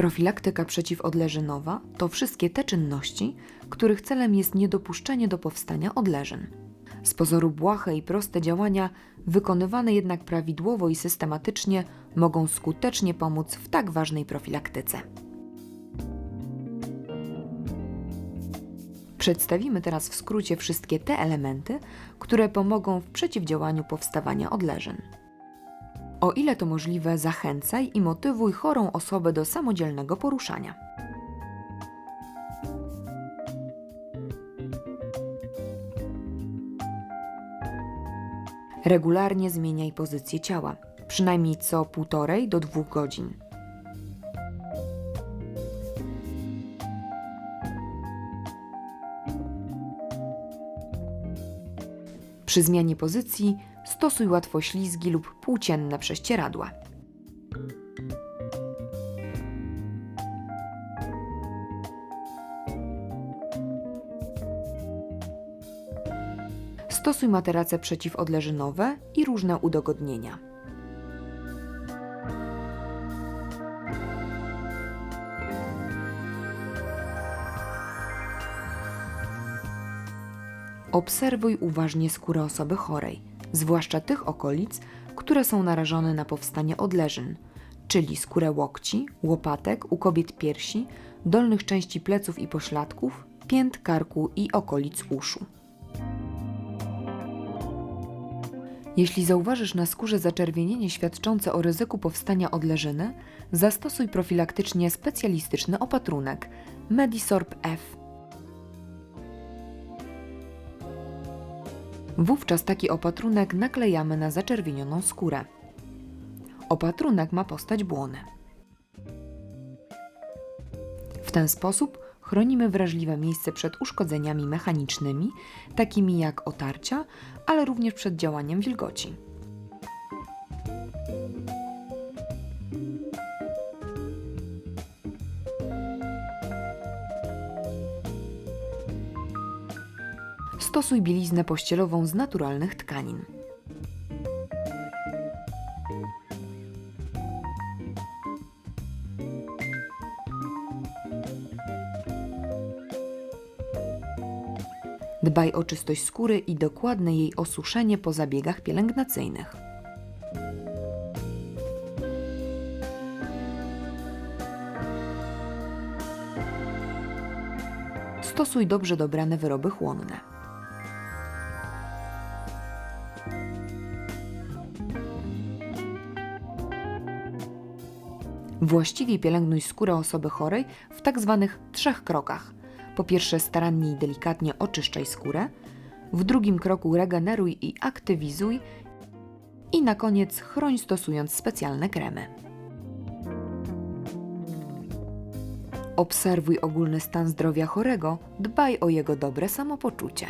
Profilaktyka przeciwodleżynowa to wszystkie te czynności, których celem jest niedopuszczenie do powstania odleżyn. Z pozoru błahe i proste działania, wykonywane jednak prawidłowo i systematycznie, mogą skutecznie pomóc w tak ważnej profilaktyce. Przedstawimy teraz w skrócie wszystkie te elementy, które pomogą w przeciwdziałaniu powstawania odleżyn. O ile to możliwe, zachęcaj i motywuj chorą osobę do samodzielnego poruszania. Regularnie zmieniaj pozycję ciała, przynajmniej co półtorej do dwóch godzin. Przy zmianie pozycji stosuj łatwoślizgi lub płócienne prześcieradła. Stosuj materace przeciwodleżynowe i różne udogodnienia. Obserwuj uważnie skórę osoby chorej, zwłaszcza tych okolic, które są narażone na powstanie odleżyn, czyli skórę łokci, łopatek, u kobiet piersi, dolnych części pleców i pośladków, pięt, karku i okolic uszu. Jeśli zauważysz na skórze zaczerwienienie świadczące o ryzyku powstania odleżyny, zastosuj profilaktycznie specjalistyczny opatrunek Medisorb F. Wówczas taki opatrunek naklejamy na zaczerwienioną skórę. Opatrunek ma postać błony. W ten sposób chronimy wrażliwe miejsce przed uszkodzeniami mechanicznymi, takimi jak otarcia, ale również przed działaniem wilgoci. Stosuj bieliznę pościelową z naturalnych tkanin. Dbaj o czystość skóry i dokładne jej osuszenie po zabiegach pielęgnacyjnych. Stosuj dobrze dobrane wyroby chłonne. Właściwie pielęgnuj skórę osoby chorej w tak zwanych trzech krokach. Po pierwsze, starannie i delikatnie oczyszczaj skórę, w drugim kroku regeneruj i aktywizuj, i na koniec chroń stosując specjalne kremy. Obserwuj ogólny stan zdrowia chorego, dbaj o jego dobre samopoczucie.